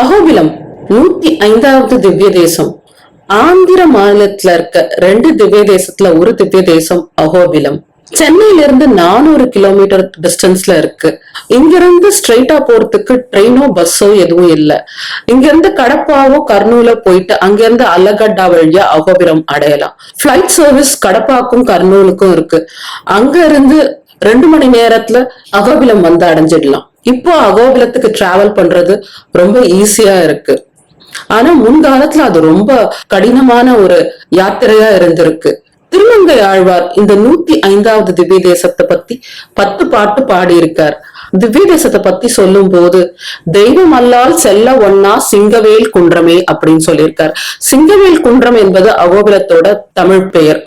அகோபிலம் நூத்தி ஐந்தாவது திவ்ய தேசம் ஆந்திர மாநிலத்துல இருக்க ரெண்டு திவ்ய தேசத்துல ஒரு திவ்ய தேசம் அகோபிலம். சென்னையில இருந்து நானூறு கிலோமீட்டர் டிஸ்டன்ஸ்ல இருக்கு. இங்க இருந்து ஸ்ட்ரெயிட்டா போறதுக்கு ட்ரெயினோ பஸ்ஸோ எதுவும் இல்ல. இங்க இருந்து கடப்பாவோ கர்னூல போயிட்டு அங்க இருந்து அல்லகட்டா வழியா அகோபிலம் அடையலாம். ஃபிளைட் சர்வீஸ் கடப்பாக்கும் கர்னூலுக்கும் இருக்கு. அங்க இருந்து ரெண்டு மணி நேரத்துல அகோபிலம் வந்து அடைஞ்சிடலாம். இப்போ அகோபிலத்துக்கு டிராவல் பண்றது ரொம்ப ஈஸியா இருக்கு. ஆனா முன்காலத்துல அது ரொம்ப கடினமான ஒரு யாத்திரையா இருந்திருக்கு. திருமங்கை ஆழ்வார் இந்த நூத்தி ஐந்தாவது திவ்ய தேசத்தை பத்தி பத்து பாட்டு பாடியிருக்கார். திவ்ய தேசத்தை பத்தி சொல்லும் போது தெய்வம் அல்லால் செல்ல ஒன்னா சிங்கவேல் குன்றமே அப்படின்னு சொல்லியிருக்கார். சிங்கவேல் குன்றம் என்பது அகோபிலத்தோட தமிழ் பெயர்.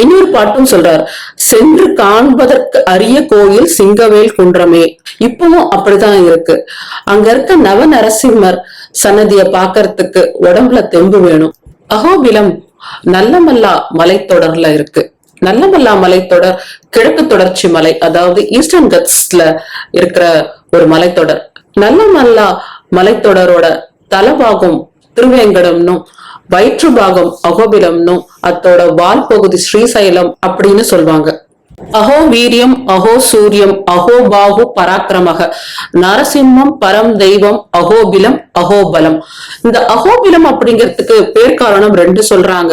இன்னொரு பாட்டும் சொல்றார் சென்று காண்பதற்கு அரிய கோயில் சிங்கவேல் குன்றமே. இப்பவும் அப்படிதான் இருக்கு. அங்க இருக்க நவ நரசிம்மர் சன்னதிய பாக்கறதுக்கு உடம்புல தெம்பு வேணும். அகோபிலம் நல்லமல்லா மலைத்தொடர்ல இருக்கு. நல்லமல்லா மலைத்தொடர் கிழக்கு தொடர்ச்சி மலை அதாவது ஈஸ்டர்ன் கட்ஸ்ல இருக்கிற ஒரு மலைத்தொடர். நல்லமல்லா மலைத்தொடரோட தலபாகம் திருவேங்கடம்னும் வயிற்று பாகம் அகோபிலம்னும் அத்தோட வால் பகுதி ஸ்ரீசைலம் அப்படின்னு சொல்லுவாங்க அஹோ வீரியம் அஹோ சூரியம் அஹோ பாகு பராக்கிரமக. நரசிம்மம் பரம் தெய்வம் அகோபிலம் அகோபலம். இந்த அகோபிலம் அப்படிங்கிறதுக்கு பேர் காரணம் ரெண்டு சொல்றாங்க.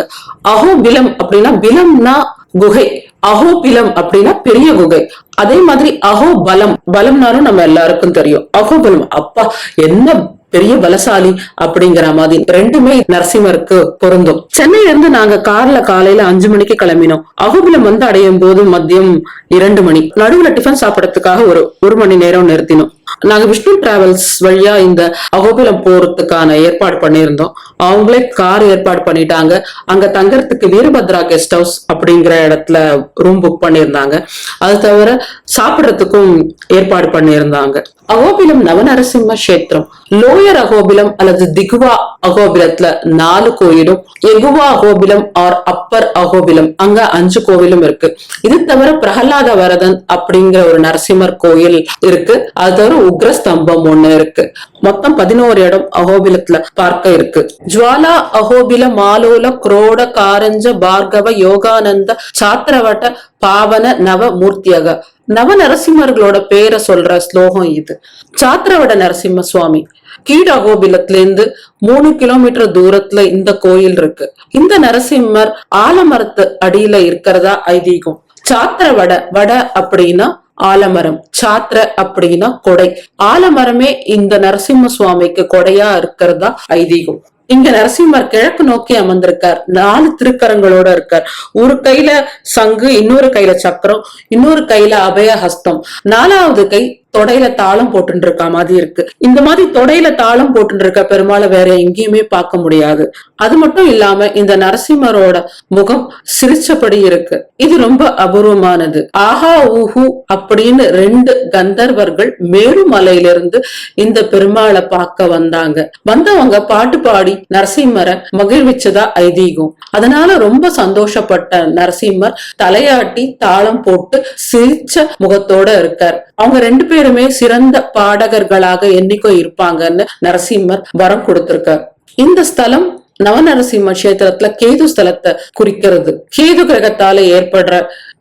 அகோபிலம் அப்படின்னா பிலம்னா குகை அகோபிலம் அப்படின்னா பெரிய குகை. அதே மாதிரி அகோ பலம் பலம்னாலும் நம்ம எல்லாருக்கும் தெரியும். அகோபலம் அப்பா என்ன பெரிய பலசாலி அப்படிங்கிற மாதிரி ரெண்டுமே நரசிம்மருக்கு பொருந்தும். சென்னையில இருந்து நாங்க கார்ல காலையில அஞ்சு மணிக்கு கிளம்பினோம். அகோபிலம் வந்து அடையும் போது மதியம் இரண்டு மணி. நடுவுல டிஃபன் சாப்பிடறதுக்காக ஒரு ஒரு மணி நேரம் நிறுத்தினோம். நாங்க விஷ்ணு டிராவல்ஸ் வழியா இந்த அகோபிலம் போறதுக்கான ஏற்பாடு பண்ணியிருந்தோம். அவங்களே கார் ஏற்பாடு பண்ணிட்டாங்க. அங்க தங்கறதுக்கு வீரபத்ரா கெஸ்ட் ஹவுஸ் அப்படிங்கிற இடத்துல ரூம் புக் பண்ணியிருந்தாங்க. அது தவிர சாப்பிடறதுக்கும் ஏற்பாடு பண்ணியிருந்தாங்க. அகோபிலம் நவநரசிம்ம கஷேத்திரம். லோயர் அகோபிலம் அல்லது திகுவா அகோபிலத்துல நாலு கோயிலும் எகுவா அகோபிலம் ஆர் அப்பர் அகோபிலம் அங்க அஞ்சு கோவிலும் இருக்கு. இது தவிர பிரகலாத வரதன் அப்படிங்கிற ஒரு நரசிம்மர் கோயில் இருக்கு. அது தவிர உக்ர ஸ்தம்பம் ஒண்ணு இருக்கு. மொத்தம் பதினோரு இடம் அகோபிலத்துல பார்க்க இருக்கு. ஜுவாலா அகோபில மாலோல குரோட காரஞ்ச பார்கவ யோகானந்த சாத்திரவட்ட பாவன நவ மூர்த்தியக. நவ நரசிம்மர்களோட பேரை சொல்ற ஸ்லோகம் இது. சாத்திரவட நரசிம்ம சுவாமி. கீழ் அகோபிலத்துல இருந்து மூணு கிலோமீட்டர் தூரத்துல இந்த கோயில் இருக்கு. இந்த நரசிம்மர் ஆலமரத்து அடியில இருக்கிறதா ஐதீகம். சாத்திரவட வட அப்படின்னா ஆலமரம். சாத்திர அப்படின்னா கொடை. ஆலமரமே இந்த நரசிம்ம சுவாமிக்கு கொடையா இருக்கிறதா ஐதீகம். இங்க நரசிம்மர் கிழக்கு நோக்கி அமர்ந்திருக்கார். நாலு திருக்கரங்களோட இருக்கார். ஒரு கையில சங்கு இன்னொரு கையில சக்கரம் இன்னொரு கையில அபய ஹஸ்தம் நாலாவது கை தொடையில தாளம் போட்டு இருக்க மாதிரி இருக்கு. இந்த மாதிரி தொடையில தாளம் போட்டு இருக்க பெருமாளை வேற எங்கேயுமே பார்க்க முடியாது. அது மட்டும் இல்லாம இந்த நரசிம்மரோட முகம் சிரிச்சபடி இருக்கு. இது ரொம்ப அபூர்வமானது. ஆஹா ஊஹு அப்படின்னு ரெண்டு கந்தர்வர்கள் மேடுமலையிலிருந்து இந்த பெருமாளை பார்க்க வந்தாங்க. வந்தவங்க பாட்டு பாடி நரசிம்மரை மகிழ்விச்சதா ஐதீகம். அதனால ரொம்ப சந்தோஷப்பட்ட நரசிம்மர் தலையாட்டி தாளம் போட்டு சிரிச்ச முகத்தோட இருக்கார். அவங்க ரெண்டு பேருமே சிறந்த பாடகர்களாக என்னைக்கும் இருப்பாங்கன்னு நரசிம்மர் வரம் கொடுத்திருக்கார். இந்த ஸ்தலம் நவநரசிம்ம கஷேத்திரத்துல கேது ஸ்தலத்தை குறிக்கிறது. கேது கிரகத்தால ஏற்படுற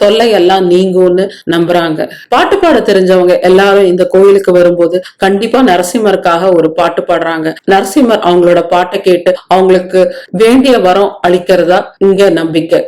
தொல்லை எல்லாம் நீங்கும்னு நம்புறாங்க. பாட்டு பாட தெரிஞ்சவங்க எல்லாரும் இந்த கோயிலுக்கு வரும்போது கண்டிப்பா நரசிம்மருக்காக ஒரு பாட்டு பாடுறாங்க. நரசிம்மர் அவங்களோட பாட்டை கேட்டு அவங்களுக்கு வேண்டிய வரம் அளிக்கிறதா இங்க நம்பிக்கை.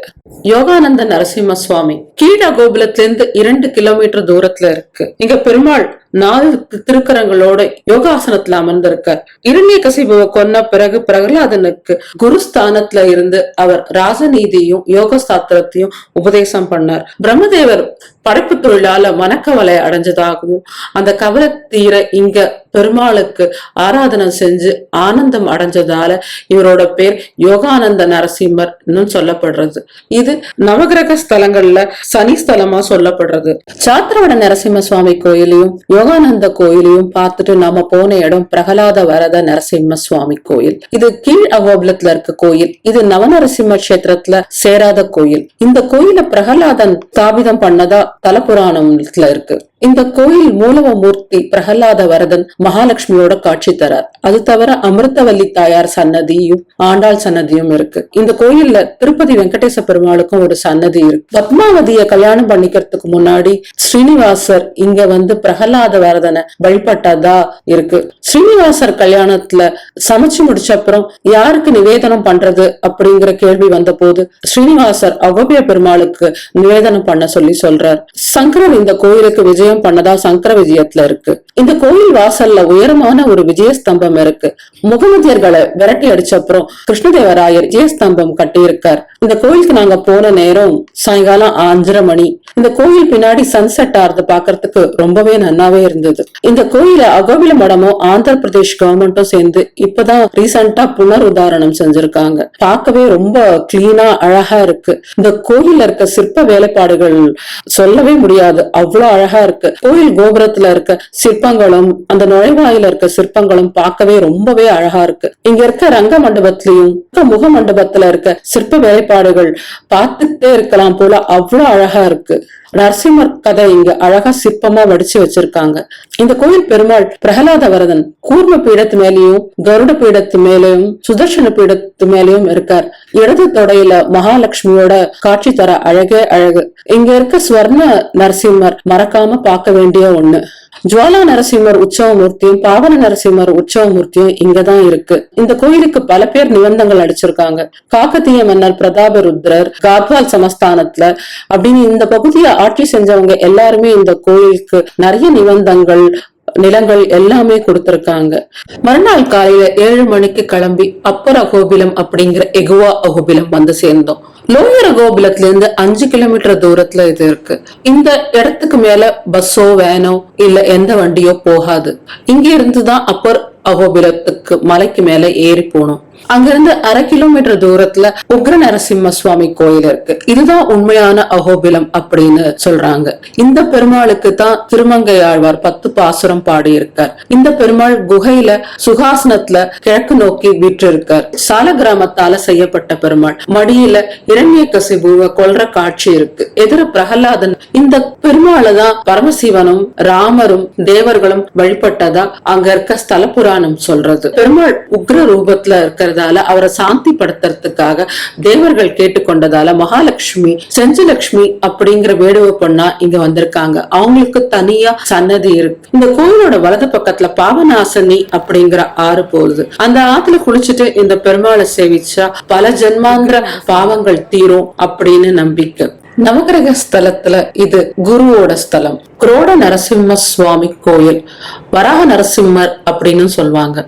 யோகானந்த நரசிம்ம சுவாமி கீழ கோபுலத்திலிருந்து இரண்டு கிலோமீட்டர் தூரத்துல இருக்கு. இங்க பெருமாள் நாலு திருக்கரங்களோட யோகாசனத்துல அமர்ந்திருக்கார். இரண்ய கசிபுவை கொன்ன பிறகு பிரகலாதனுக்கு குருஸ்தானத்துல இருந்து அவர் ராஜநீதியும் யோக சாத்திரத்தையும் உபதேசம் பண்ணார். பிரம்மதேவர் படைப்பு தொழிலால மனக்கவலை அடைஞ்சதாகவும் அந்த கவலை தீர இங்க பெருமாளுக்கு ஆராதனை செஞ்சு ஆனந்தம் அடைஞ்சதால இவரோட பேர் யோகானந்த நரசிம்மர் சொல்லப்படுறது. இது நவகிரக ஸ்தலங்கள்ல சனி ஸ்தலமா சொல்லப்படுறது. சாத்திரவட நரசிம்ம சுவாமி கோயிலையும் யோகானந்த கோயிலையும் பார்த்துட்டு நாம போன இடம் பிரகலாத வரத நரசிம்ம சுவாமி கோயில். இது கீழ் அகோபுலத்துல இருக்க கோயில். இது நவநரசிம்ம கஷேத்திரத்துல சேராத கோயில். இந்த கோயில பிரகலாதன் ஸ்தாபிதம் பண்ணதா தலபுராணத்துல இருக்கு. இந்த கோயில் மூலவ மூர்த்தி பிரகலாத வரதன் மகாலட்சுமியோட காட்சி தரார். அது தவிர அமிர்தவல்லி தாயார் சன்னதியும் ஆண்டாள் சன்னதியும் இருக்கு. இந்த கோயில்ல திருப்பதி வெங்கடேச பெருமாளுக்கும் ஒரு சன்னதி இருக்கு. பத்மாவதிய கல்யாணம் பண்ணிக்கிறதுக்கு முன்னாடி ஸ்ரீனிவாசர் இங்க வந்து பிரகலாத வரதனை வழிபட்டதா இருக்கு. ஸ்ரீனிவாசர் கல்யாணத்துல சமைச்சு முடிச்ச அப்புறம் யாருக்கு நிவேதனம் பண்றது அப்படிங்கிற கேள்வி வந்த போது ஸ்ரீனிவாசர் அகோபிய பெருமாளுக்கு நிவேதனம் பண்ண சொல்லி சொல்றார். சங்கரன் இந்த கோயிலுக்கு விஜயம் பண்ணதா சங்கர விஜயத்துல இருக்கு. இந்த கோயில் வாசல் வாசல்ல உயரமான ஒரு விஜயஸ்தம்பம் இருக்கு. முகமதியர்களை விரட்டி அடிச்ச அப்புறம் கிருஷ்ணதேவராயர் விஜயஸ்தம்பம் கட்டியிருக்கார். இந்த கோயிலுக்கு நாங்க போன நேரம் சாயங்காலம் அஞ்சரை மணி. இந்த கோயில் பின்னாடி சன்செட் ஆறது பாக்குறதுக்கு ரொம்பவே நன்னாவே இருந்தது. இந்த கோயில அகோபில மடமும் ஆந்திர பிரதேஷ் கவர்மெண்ட்டும் சேர்ந்து இப்பதான் ரீசெண்டா புனர் உதாரணம் செஞ்சிருக்காங்க. பார்க்கவே ரொம்ப கிளீனா அழகா இருக்கு. இந்த கோயில்ல இருக்க சிற்ப வேலைப்பாடுகள் சொல்லவே முடியாது. அவ்வளவு அழகா இருக்கு. கோயில் கோபுரத்துல இருக்க சிற்பங்களும் அந்த நுழைவாயில இருக்க சிற்பங்களும் பார்க்கவே ரொம்பவே அழகா இருக்கு. இங்க இருக்க ரங்க மண்டபத்திலயும் முக மண்டபத்துல இருக்க சிற்ப வேலை வேலைப்பாடுகள் பார்த்துட்டே இருக்கலாம் போல அவ்வளவு அழகா இருக்கு. நரசிம்மர் கதை இங்க அழகா சிற்பமா வடிச்சு வச்சிருக்காங்க. இந்த கோயில் பெருமாள் பிரகலாத வரதன் கூர்ம பீடத்து மேலேயும் கருட பீடத்து மேலேயும் சுதர்ஷன பீடத்து மேலேயும் இருக்கார். இடது தொடையில மகாலட்சுமியோட காட்சி தர அழகே அழகு. இங்க இருக்க ஸ்வர்ண நரசிம்மர் மறக்காம பார்க்க வேண்டிய ஒண்ணு. ஜுவாலா நரசிம்மர் உற்சவமூர்த்தியும் பாவன நரசிம்மர் உற்சவமூர்த்தியும் இங்கதான் இருக்கு. இந்த கோயிலுக்கு பல பேர் நிபந்தங்கள் அடிச்சிருக்காங்க. காக்கத்திய மன்னர் பிரதாப ருத்ரர் காத்வால் சமஸ்தானத்துல அப்படின்னு இந்த பகுதியை ஆட்சி செஞ்சவங்க எல்லாருமே இந்த கோயிலுக்கு நிறைய நிபந்தங்கள் நிலங்கள் எல்லாமே கொடுத்திருக்காங்க. மறுநாள் காலையில ஏழு மணிக்கு கிளம்பி அப்பர் அகோபிலம் அப்படிங்கிற எகுவா அகோபிலம் வந்து சேர்ந்தோம். லோயர் அகோபிலத்துல இருந்து அஞ்சு கிலோமீட்டர் தூரத்துல இது இருக்கு. இந்த இடத்துக்கு மேல பஸ்ஸோ வேனோ இல்ல எந்த வண்டியோ போகாது. இங்க இருந்துதான் அப்பர் அகோபிலத்துக்கு மலைக்கு மேல ஏறி போனோம். அங்கிருந்து அரை கிலோமீட்டர் தூரத்துல உக்ர நரசிம்ம சுவாமி கோயில் இருக்கு. இதுதான் உண்மையான அகோபிலம் அப்படின்னு சொல்றாங்க. இந்த பெருமாளுக்கு தான் திருமங்கை ஆழ்வார் பத்து பாசுரம் பாடி இருக்கார் இந்த பெருமாள் குகையில சுகாசனத்துல கிழக்கு நோக்கி வீற்றிருக்கார். சால கிராமத்தால செய்யப்பட்ட பெருமாள். மடியில இரண்ய கசிபுவ கொல்ற காட்சி இருக்கு. எதிர பிரகலாதன் இந்த பெருமாளை தான் பரமசிவனும் ராமரும் தேவர்களும் வழிபட்டதா அங்க இருக்க ஸ்தல புராணம் சொல்றது. பெருமாள் உக்ர ரூபத்துல இருக்கிறதால அவரை சாந்தி படுத்துறதுக்காக தேவர்கள் கேட்டுக்கொண்டதால மகாலட்சுமி செஞ்சலட்சுமி அப்படிங்கிற வேடுவ பொண்ணா இங்க வந்திருக்காங்க. அவங்களுக்கு தனியா சன்னதி இருக்கு. இந்த கோயிலோட வலது பக்கத்துல பாவநாசனி அப்படிங்கிற ஆறு போகுது. அந்த ஆத்துல குளிச்சுட்டு இந்த பெருமாளை சேவிச்சா பல ஜென்மாந்திர பாவங்கள் தீரும் அப்படின்னு நம்பிக்கை. நவகிரக ஸ்தலத்துல இது குருவோட ஸ்தலம். குரோட நரசிம்ம சுவாமி கோயில். வராக நரசிம்மர் அப்படின்னு சொல்லுவாங்க.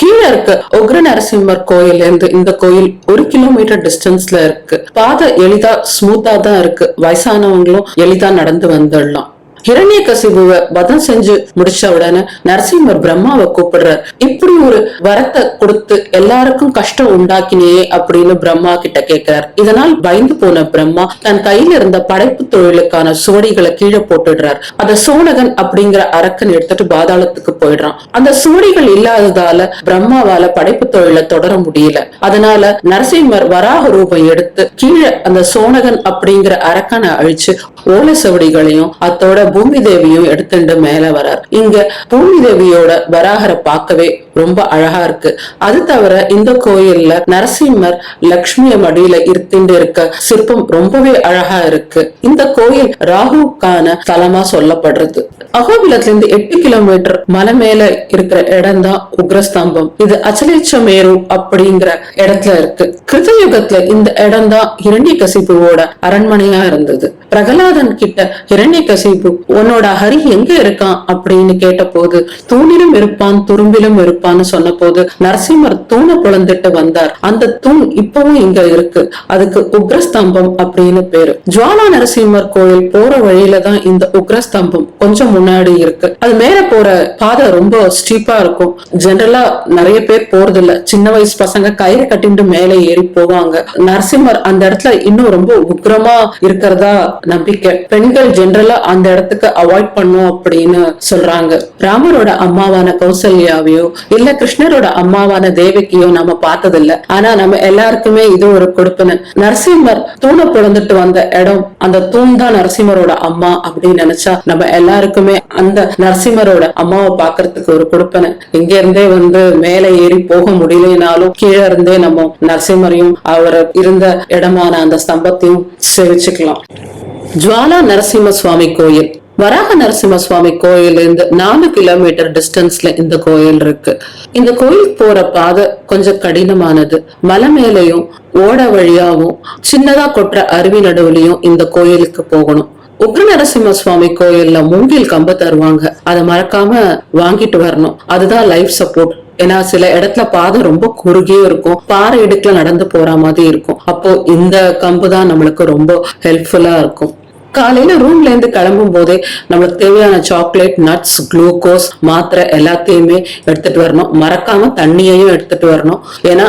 கீழே இருக்க உக்ர நரசிம்மர் கோயில் இருந்து இந்த கோயில் ஒரு கிலோமீட்டர் டிஸ்டன்ஸ்ல இருக்கு. பாதை எளிதா ஸ்மூத்தா தான் இருக்கு. வயசானவங்களும் எளிதா நடந்து வந்துடலாம். ஹிரண்ய கசிபுவ வதம் செஞ்சு முடிச்ச உடனே நரசிம்மர் பிரம்மாவை கூப்பிடுறார். இப்படி ஒரு வரத்தை கொடுத்து எல்லாருக்கும் கஷ்டம் உண்டாக்கினே அப்படின்னு பிரம்மா கிட்ட கேட்கிறார். இதனால் பயந்து போன பிரம்மா தன் கையில இருந்த படைப்பு தொழிலுக்கான சுவடிகளை கீழே போட்டுடுறார். அத சோனகன் அப்படிங்கிற அரக்கன் எடுத்துட்டு பாதாளத்துக்கு போயிடுறான். அந்த சுவடிகள் இல்லாததால பிரம்மாவால படைப்பு தொழிலை தொடர முடியல. அதனால நரசிம்மர் வராக ரூபம் எடுத்து கீழே அந்த சோனகன் அப்படிங்கிற அரக்கனை அழிச்சு ஓலை சுவடிகளையும் அத்தோட பூமி தேவியும் எடுத்துட்டு மேல வரார். இங்க பூமி தேவியோட வராகரை பார்க்கவே ரொம்ப அழகா இருக்கு. அது தவிர இந்த கோயில்ல நரசிம்மர் லக்ஷ்மிய மடியில இருத்திண்டு இருக்க சிற்பம் ரொம்பவே அழகா இருக்கு. இந்த கோயில் ராகுக்கான தலமா சொல்லப்படுறது. அகோபிலத்துல இருந்து எட்டு கிலோமீட்டர் மலை மேல இருக்கிற இடம் தான் உக்ரஸ்தம்பம். இது அச்சலேச்சமேரு அப்படிங்கிற இடத்துல இருக்கு. கிருதயுகத்துல இந்த இடம் தான் இரண்டி கசிப்புவோட அரண்மனையா இருந்தது. பிரகலாதன் கிட்ட இரண்டி கசிப்பு உன்னோட ஹரி எங்க இருக்கான்? அப்படின்னு கேட்ட போது தூணிலும் இருப்பான் துரும்பிலும் இருப்பான். இருப்பான்னு சொன்ன போது நரசிம்மர் தூணை புலந்துட்டு வந்தார். அந்த தூண் இப்பவும் இங்க இருக்கு. அதுக்கு உக்ரஸ்தம்பம் அப்படின்னு பேரு. ஜுவாலா நரசிம்மர் கோயில் போற வழியில தான் இந்த உக்ரஸ்தம்பம் கொஞ்சம் முன்னாடி இருக்கு. அது மேல போற பாதை ரொம்ப ஸ்டீப்பா இருக்கும். ஜெனரலா நிறைய பேர் போறது இல்ல சின்ன வயசு பசங்க கயிறு கட்டிட்டு மேலே ஏறி போவாங்க. நரசிம்மர் அந்த இடத்துல இன்னும் ரொம்ப உக்ரமா இருக்கிறதா நம்பிக்கை. பெண்கள் ஜென்ரலா அந்த இடத்துக்கு அவாய்ட் பண்ணும் அப்படின்னு சொல்றாங்க. ராமரோட அம்மாவான கௌசல்யாவையோ இல்ல கிருஷ்ணரோட அம்மாவான தேவகியோ நம்ம பார்த்ததில்ல. ஆனா நம்ம எல்லாருக்குமே இது ஒரு கொடுப்புன்னு நரசிம்மர் தூண பிறந்துட்டு வந்த இடம் அந்த தூண் தான் நரசிம்மரோட அம்மா அப்படின்னு நினைச்சா நம்ம எல்லாருக்குமே அந்த நரசிம்மரோட அம்மாவை பாக்குறதுக்கு ஒரு கொடுப்பன. இங்க இருந்தே வந்து மேலே ஏறி போக முடியலனாலும் கீழே இருந்தே நம்ம நரசிம்மரையும் அவர் இருந்த இடமான அந்த ஸ்தம்பத்தையும் சேவிச்சுக்கலாம். ஜுவாலா நரசிம்ம சுவாமி கோயில். வராக நரசிம்ம சுவாமி கோயில் இருந்து நாலு கிலோமீட்டர் டிஸ்டன்ஸ்ல இந்த கோயில் இருக்கு. இந்த கோயில் போற பாதை கொஞ்சம் கடினமானது. மலை மேலையும் ஓட வழியாவும் சின்னதா கொட்டுற அருவி நடுவுலயும் இந்த கோயிலுக்கு போகணும். உக்ர நரசிம்ம சுவாமி கோயில்ல மூங்கில் கம்பு தருவாங்க. அதை மறக்காம வாங்கிட்டு வரணும். அதுதான் லைஃப் சப்போர்ட் ஏன்னா சில இடத்துல பாதை ரொம்ப குறுகியும் இருக்கும். பாறை இடுக்குல நடந்து போற மாதிரி இருக்கும். அப்போ இந்த கம்பு தான் நம்மளுக்கு ரொம்ப ஹெல்ப்ஃபுல்லா இருக்கும். காலையில ரூம்ல இருந்து கிளம்பும் போதே நம்மளுக்கு தேவையான சாக்லேட் நட்ஸ் குளுக்கோஸ் மாத்திரை எல்லாத்தையுமே எடுத்துட்டு வரணும். மறக்காம தண்ணியையும் எடுத்துட்டு வரணும். ஏன்னா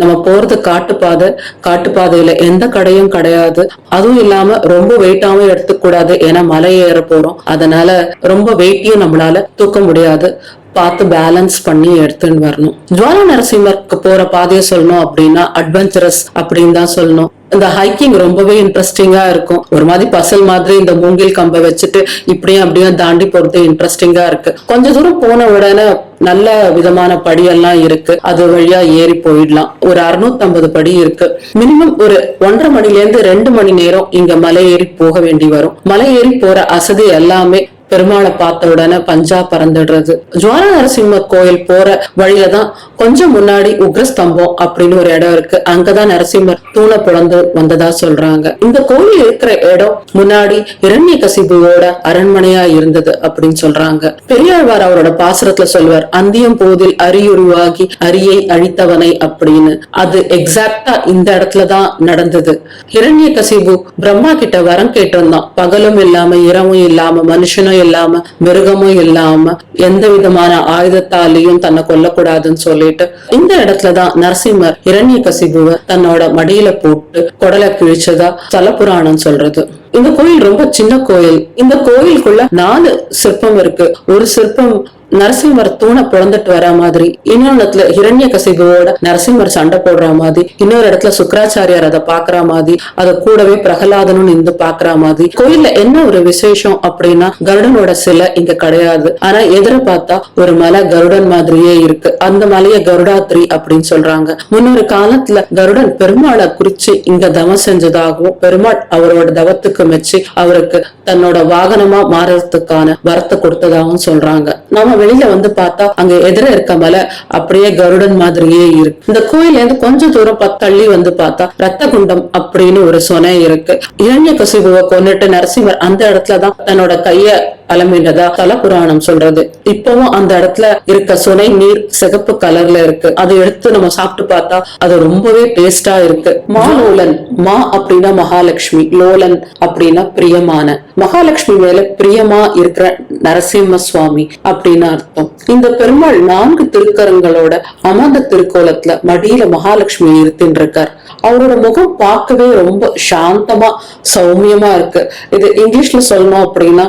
நம்ம போறது காட்டுப்பாதை காட்டுப்பாதையில எந்த கடையும் கிடையாது. அதுவும் இல்லாம ரொம்ப வெயிட்டாவும் எடுத்துக்க கூடாது ஏன்னா மலை ஏற போறோம். அதனால ரொம்ப வெயிட்டையும் நம்மளால தூக்க முடியாது. பார்த்து பேலன்ஸ் பண்ணி எடுத்துன்னு வரணும். ஜுவாலா நரசிம்மருக்கு போற பாதையை சொல்லணும் அப்படின்னா அட்வென்ச்சரஸ் அப்படின்னு தான் சொல்லணும். இந்த ஹைக்கிங் ரொம்பவே இன்ட்ரெஸ்டிங்கா இருக்கும். ஒரு மாதிரி பசல் மாதிரி இந்த மூங்கில் கம்பை வச்சுட்டு இப்படியும் அப்படியும் தாண்டி போறது இன்ட்ரெஸ்டிங்கா இருக்கு. கொஞ்ச தூரம் போன உடனே நல்ல விதமான படியெல்லாம் இருக்கு. அது வழியா ஏறி போயிடலாம். ஒரு 650 படி இருக்கு. மினிமம் ஒரு ஒன்றரை மணில இருந்து ரெண்டு மணி நேரம் இங்க மலை ஏறி போக வேண்டி வரும். மலை ஏறி போற அசதி எல்லாமே பெருமாளை பார்த்த உடனே பஞ்சா பறந்துடுறது. ஜுவாலா நரசிம்ம கோயில் போற வழியில தான் கொஞ்சம் முன்னாடி உக்ரஸ்தம்பம் அப்படின்னு ஒரு இடம் இருக்கு. அங்கதான் நரசிம்மர் தூண பிளந்து வந்ததா சொல்றாங்க. இந்த கோயில் இருக்கிற இடம் முன்னாடி இரண்ய கசிபுவோட அரண்மனையா இருந்தது அப்படின்னு சொல்றாங்க. பெரியாழ்வார் அவரோட பாசுரத்துல சொல்வார் அந்தியம் போதில் அரியுருவாகி அரியை அழித்தவனை அப்படின்னு. அது எக்ஸாக்டா இந்த இடத்துலதான் நடந்தது. இரண்ய கசிபு பிரம்மா கிட்ட வரம் கேட்டிருந்தான் பகலும் இல்லாம இரவும் இல்லாம மனுஷனும் இல்லாம மிருகமும் இல்லாம எந்த விதமான ஆயுதத்தாலையும் தன்னை கொல்லக்கூடாதுன்னு சொல்லிட்டு இந்த இடத்துலதான் நரசிம்மர் இரண்ய கசிபுவ தன்னோட மடியில போட்டு குடலை கிழிச்சதா தலபுராணம் சொல்றது. இந்த கோயில் ரொம்ப சின்ன கோயில். இந்த கோயிலுக்குள்ள நாலு சிற்பம் இருக்கு. ஒரு சிற்பம் நரசிம்மர் தூணை பிறந்துட்டு வர மாதிரி இன்னொரு இடத்துல ஹிரண்ய கசிபுவோட நரசிம்மர் சண்டை போடுற மாதிரி இன்னொரு இடத்துல சுக்கராச்சாரியார் அதை பாக்குற மாதிரி அதை கூடவே பிரகலாதனும் நின்று பாக்குற மாதிரி. கோயில்ல என்ன ஒரு விசேஷம் அப்படின்னா கருடனோட சிலை இங்க கிடையாது. ஆனா எதிர பார்த்தா ஒரு மலை கருடன் மாதிரியே இருக்கு. அந்த மலைய கருடாத்ரி அப்படின்னு சொல்றாங்க. முன்னொரு காலத்துல கருடன் பெருமாளை குறிச்சு இங்க தவம் செஞ்சதாகவும் பெருமாள் அவரோட தவத்துக்கு மெச்சி அவருக்கு தன்னோட வாகனமா மாறதுக்கான வரத்தை கொடுத்ததாகவும் சொல்றாங்க. நாம வெளியில வந்து பார்த்தா அங்க எதிர இருக்க மலை அப்படியே கருடன் மாதிரியே இருக்கு. இந்த கோயில இருந்து கொஞ்சம் தூரம் தள்ளி வந்து பார்த்தா ரத்த குண்டம் அப்படின்னு ஒரு சொனை இருக்கு. இரண்ய கசிபுவை கொண்டுட்டு நரசிம்மர் அந்த இடத்துலதான் தன்னோட கைய அலமின்றதா தல புராணம் சொல்றது. இப்பவும் அந்த இடத்துல இருக்க சுனை நீர் சிகப்பு கலர்ல இருக்கு. அதை எடுத்து நம்ம சாப்பிட்டு பார்த்தா அது ரொம்பவே டேஸ்டா இருக்கு. மாலோலன் மா அப்படின்னா மகாலட்சுமி. லோலன் அப்படின்னா பிரியமான. மகாலட்சுமி மேல பிரியமா இருக்கிற நரசிம்ம சுவாமி அப்படின்னு அர்த்தம். இந்த பெருமாள் நான்கு திருக்கரங்களோட அமர்ந்த திருக்கோலத்துல மடியில மகாலட்சுமி இருந்துட்டு இருக்கார் அவரோட முகம் பார்க்கவே ரொம்ப சாந்தமா சௌமியமா இருக்கு. இது இங்கிலீஷ்ல சொல்லணும் அப்படின்னா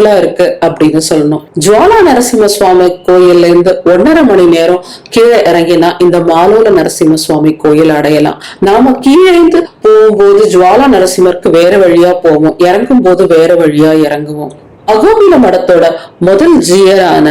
யூஸ்ஃபுல்லா இருக்கு அப்படின்னு சொல்லணும். ஜுவாலா நரசிம்ம சுவாமி கோயில்ல இருந்து ஒன்னரை மணி நேரம் கீழே இறங்கினா இந்த மாலோல நரசிம்ம சுவாமி கோயில் அடையலாம். நாம கீழே இருந்து போகும்போது ஜுவாலா நரசிம்மருக்கு வேற வழியா போவோம். இறங்கும் போது வேற வழியா இறங்குவோம். அகோபில மடத்தோட முதல் ஜீயரான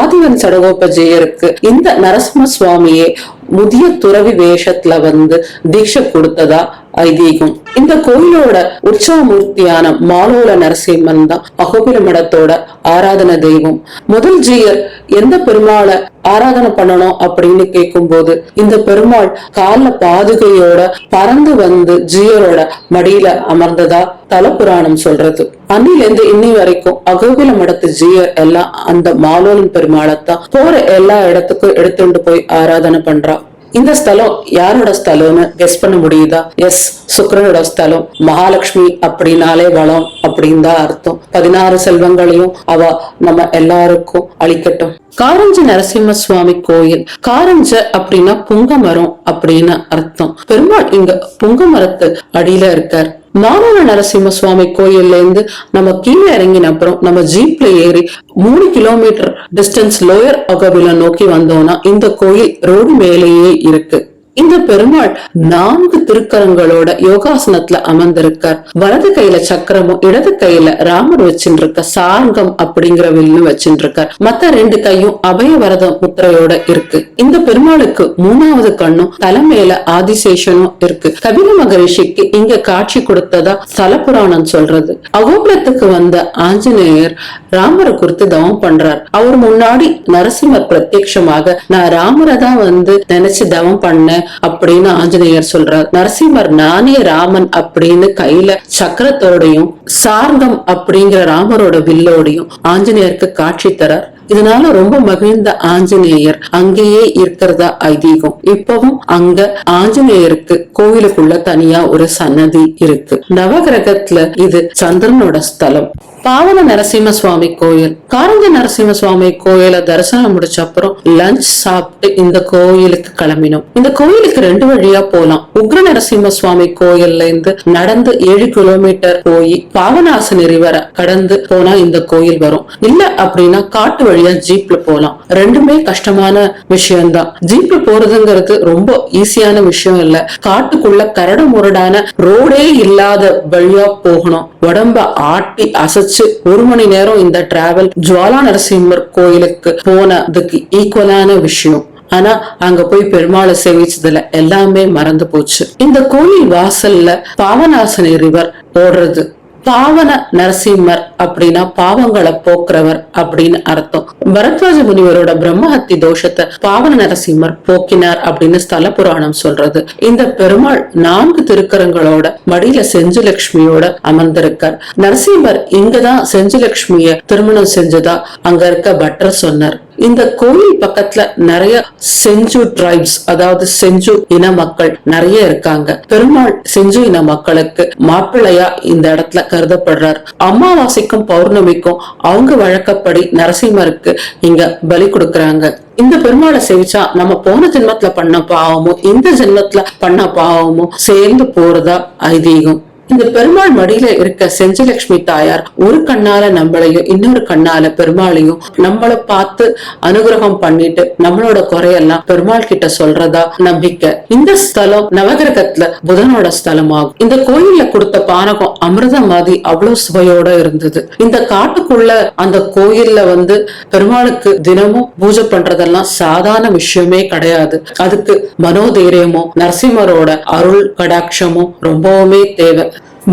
ஆதிவன் சடகோப ஜீயருக்கு இந்த நரசிம்ம சுவாமியே முதிய துறவி வேஷத்துல வந்து தீட்சை கொடுத்ததா ஐதீகம். இந்த கோயிலோட உற்சவமூர்த்தியான மாலோல நரசிம்மன் தான் அகோபில மடத்தோட ஆராதன தெய்வம். முதல் ஜீயர் எந்த பெருமாளை ஆராதனை பண்ணணும் அப்படின்னு கேட்கும்போது இந்த பெருமாள் கால்ல பாதுகையோட பறந்து வந்து ஜீயரோட மடியில அமர்ந்ததா தல புராணம் சொல்றது. அன்னிலிருந்து இன்னி வரைக்கும் அகோபில மடத்து ஜீயர் எல்லாம் அந்த மாலோலன் பெருமாளைத்தான் போற எல்லா இடத்துக்கும் எடுத்துட்டு போய் ஆராதனை பண்றா. இந்த ஸ்தலம் யாரோட ஸ்தலம்னு கெஸ் பண்ண முடியுதா? எஸ் சுக்கிரனோட ஸ்தலம். மகாலட்சுமி அப்படின்னாலே வளம் அப்படின்னு தான் அர்த்தம். பதினாறு செல்வங்களையும் அவ நம்ம எல்லாருக்கும் அளிக்கட்டும். காரஞ்ச நரசிம்ம சுவாமி கோயில். காரஞ்ச அப்படின்னா புங்க மரம் அப்படின்னு அர்த்தம். பெருமாள் இங்க புங்க மரத்து அடியில இருக்கார். நாராயண நரசிம்ம சுவாமி கோயில்ல இருந்து நம்ம கீழே இறங்கின அப்புறம் நம்ம ஜீப்ல ஏறி மூணு கிலோமீட்டர் டிஸ்டன்ஸ் லோயர் அகவில நோக்கி வந்தோம்னா இந்த கோயில் ரோடு மேலேயே இருக்கு. இந்த பெருமாள் நான்கு திருக்கரங்களோட யோகாசனத்துல அமர்ந்திருக்கார். வலது கையில சக்கரமும் இடது கையில ராமர் வச்சுருக்க சார்கம் அப்படிங்கிற வில்லும் வச்சுருக்கார் மத்த ரெண்டு கையும் அபய வரத முத்திரையோட இருக்கு. இந்த பெருமாளுக்கு மூணாவது கண்ணும் தலைமையில ஆதிசேஷனும் இருக்கு. கபில மகரிஷிக்கு இங்க காட்சி கொடுத்ததா ஸ்தல புராணம் சொல்றது. அகோபுரத்துக்கு வந்த ஆஞ்சநேயர் ராமரை குறித்து தவம் பண்றார். அவர் முன்னாடி நரசிம்மர் பிரத்யட்சமாக நான் ராமரை தான் வந்து நினைச்சு தவம் பண்ணேன். அப்படின்னு ஆஞ்சநேயர் சொல்றார். நரசிம்மர் நானே ராமன் அப்படின்னு கையில சக்கரத்தோடையும் சார்ந்தம் அப்படிங்கிற ராமரோட வில்லோடையும் ஆஞ்சநேயருக்கு காட்சி தரார். இதனால ரொம்ப மகிழ்ந்த ஆஞ்சநேயர் அங்கேயே இருக்கிறதா ஐதீகம். இப்பவும் அங்க ஆஞ்சநேயருக்கு கோவிலுக்குள்ள தனியா ஒரு சன்னதி இருக்கு. நவகிரகத்துல இது சந்திரனோட ஸ்தலம். பாவன நரசிம்ம சுவாமி கோயில். காரஞ்ச நரசிம்ம சுவாமி கோயில தரிசனம் முடிச்ச அப்புறம் லஞ்ச் சாப்பிட்டு இந்த கோயிலுக்கு கிளம்பினோம். இந்த கோயிலுக்கு ரெண்டு வழியா போலாம். உக்ர நரசிம்ம சுவாமி கோயில்ல இருந்து நடந்து ஏழு கிலோமீட்டர் போய் பாவனாசனி ரிவரை கடந்து போனா இந்த கோயில் வரும். இல்ல அப்படின்னா காட்டு வழியா ஜீப்ல போலாம். ரெண்டுமே கஷ்டமான விஷயம்தான். ஜீப்ல போறதுங்கிறது ரொம்ப ஈஸியான விஷயம் இல்ல. காட்டுக்குள்ள கரடு முரடான ரோடே இல்லாத வழியா போகணும். உடம்ப ஆட்டி அசைச்சு ஒரு மணி நேரம் இந்த டிராவல் ஜுவாலா நரசிம்மர் கோயிலுக்கு போனதுக்கு ஈக்குவலான விஷயம். ஆனா அங்க போய் பெருமாளை சேவிச்சதுல எல்லாமே மறந்து போச்சு. இந்த கோயில் வாசல்ல பாவநாசனி ரிவர் ஓடுறது. பாவன நரசிம்மர் அப்படின்னா பாவங்களை போக்குறவர் அப்படின்னு அர்த்தம். பரத்வாஜ முனிவரோட பிரம்மஹத்தி தோஷத்தை பாவன நரசிம்மர் போக்கினார் அப்படின்னு ஸ்தல புராணம் சொல்றது. இந்த பெருமாள் நான்கு திருக்கரங்களோட மடியில செஞ்சுலட்சுமியோட அமர்ந்திருக்கார். நரசிம்மர் இங்கதான் செஞ்சு லட்சுமிய திருமணம் செஞ்சதா அங்க இருக்க பட்டர் சொன்னார். இந்த கோயில் பக்கத்துல நிறைய செஞ்சு டிரைப்ஸ் அதாவது செஞ்சு இன மக்கள் நிறைய இருக்காங்க. பெருமாள் செஞ்சு இன மக்களுக்கு மாப்பிள்ளையா இந்த இடத்துல கருதப்படுறார். அமாவாசைக்கும் பௌர்ணமிக்கும் அவங்க வழக்கப்படி நரசிம்மருக்கு இங்க பலி கொடுக்கறாங்க. இந்த பெருமாளை சேவிச்சா நம்ம போன ஜென்மத்துல பண்ண பாவமும் இந்த ஜென்மத்துல பண்ண பாவமும் சேர்ந்து போறதா ஐதீகம். இந்த பெருமாள் மடியில இருக்க செஞ்சலட்சுமி தாயார் ஒரு கண்ணால நம்மளையும் இன்னொரு கண்ணால பெருமாளையும் நம்மள பார்த்து அனுகிரகம் பண்ணிட்டு நம்மளோட குறையெல்லாம் பெருமாள் கிட்ட சொல்றதா நம்பிக்கை. இந்த ஸ்தலம் நவகிரகத்துல புதனோட ஸ்தலமாகும். இந்த கோயில்ல கொடுத்த பானகம் அமிர்தம் மாதிரி அவ்வளவு சுவையோட இருந்தது. இந்த காட்டுக்குள்ள அந்த கோயில்ல வந்து பெருமாளுக்கு தினமும் பூஜை பண்றதெல்லாம் சாதாரண விஷயமே கிடையாது. அதுக்கு மனோதைரியமும் நரசிம்மரோட அருள் கடாட்சமும் ரொம்பவுமே தேவை.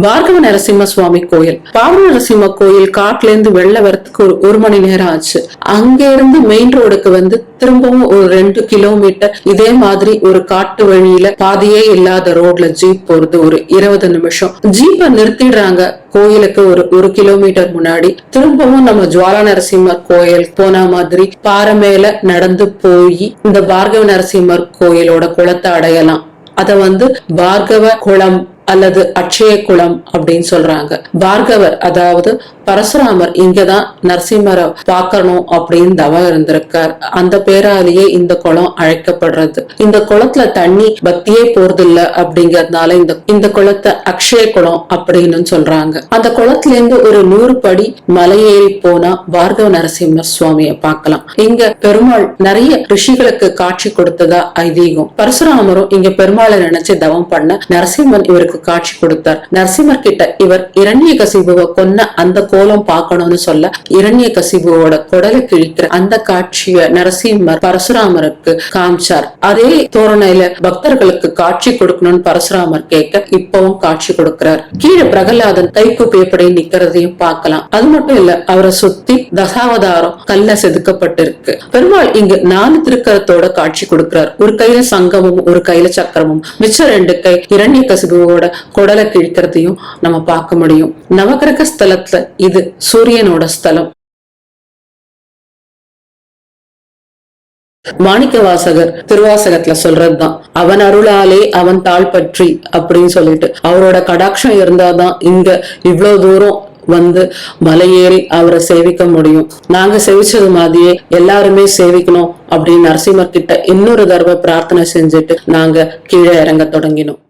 பார்கவ நரசிம்ம சுவாமி கோயில். பாவ நரசிம்ம கோயில் காட்டுல இருந்து வெளில வரத்துக்கு ஒரு ஒரு மணி நேரம் ஆச்சு. அங்க இருந்து மெயின் ரோடுக்கு வந்து திரும்பவும் ஒரு ரெண்டு கிலோமீட்டர் இதே மாதிரி ஒரு காட்டு வழியில பாதியே இல்லாத ரோட்ல ஜீப் போறது ஒரு இருபது நிமிஷம். ஜீப்பை நிறுத்திடுறாங்க கோயிலுக்கு ஒரு ஒரு கிலோமீட்டர் முன்னாடி. திரும்பவும் நம்ம ஜுவாலா நரசிம்மர் கோயில் போன மாதிரி பாறை மேல நடந்து போய் இந்த பார்கவ நரசிம்மர் கோயிலோட குளத்தை அடையலாம். அத வந்து பார்கவ குளம் அல்லது அட்சய குளம் அப்படின்னு சொல்றாங்க. பார்கவர் அதாவது பரசுராமர் இங்கதான் நரசிம்மரை பார்க்கணும் அப்படின்னு தவம் இருந்திருக்கார். அந்த பேராலேயே இந்த குளம் அழைக்கப்படுறது. இந்த குளத்துல தண்ணி பக்தியே போறது இல்ல அப்படிங்கறதுனால இந்த இந்த குளத்தை அக்ஷய குளம் அப்படின்னு சொல்றாங்க. அந்த குளத்துல இருந்து ஒரு நூறு படி மலையேறி போனா பார்கவ நரசிம்மர் சுவாமியை பார்க்கலாம். இங்க பெருமாள் நிறைய ரிஷிகளுக்கு காட்சி கொடுத்ததா ஐதீகம். பரசுராமரும் இங்க பெருமாளை நினைச்சு தவம் பண்ண நரசிம்மன் இவருக்கு காட்சி கொடுத்தார். நரசிம்மர் கிட்ட இவர் இரண்ய கசிபுவை கொன்ன அந்த கோலம் பார்க்கணும்னு சொல்ல இரண்ய கசிபுவோட குடலை கிழிக்கிற அந்த காட்சிய நரசிம்மர் பரசுராமருக்கு காமிச்சார். அதே தோரணையில பக்தர்களுக்கு காட்சி கொடுக்கணும்னு பரசுராமர் கேட்க இப்பவும் காட்சி கொடுக்கிறார். கீழே பிரகலாதன் கைக்குப்பியப்படி நிக்கிறதையும் பார்க்கலாம். அது மட்டும் இல்ல அவரை சுத்தி தசாவதாரம் கல்ல செதுக்கப்பட்டிருக்கு. பெருமாள் இங்கு நாலு திருக்கரத்தோட காட்சி கொடுக்கிறார். ஒரு கையில சங்கமும் ஒரு கையில சக்கரமும். மிச்ச ரெண்டு கை இரண்ய கசிபுவோட குடலை கிழிக்கிறதையும் நம்ம பார்க்க முடியும். நவகிரக ஸ்தலத்துல இது சூரியனோட ஸ்தலம். மாணிக்க வாசகர் திருவாசகத்துல சொல்றதுதான். அவன் அருளாலே அவன் தாழ் பற்றி அப்படின்னு சொல்லிட்டு அவரோட கடாட்சம் இருந்தாதான் இங்க இவ்வளவு தூரம் வந்து மலையேறி அவரை சேவிக்க முடியும். நாங்க சேவிச்சது மாதிரியே எல்லாருமே சேவிக்கணும் அப்படின்னு நரசிம்மர் கிட்ட இன்னொரு தடவை பிரார்த்தனை செஞ்சுட்டு நாங்க கீழே இறங்க தொடங்கினோம்.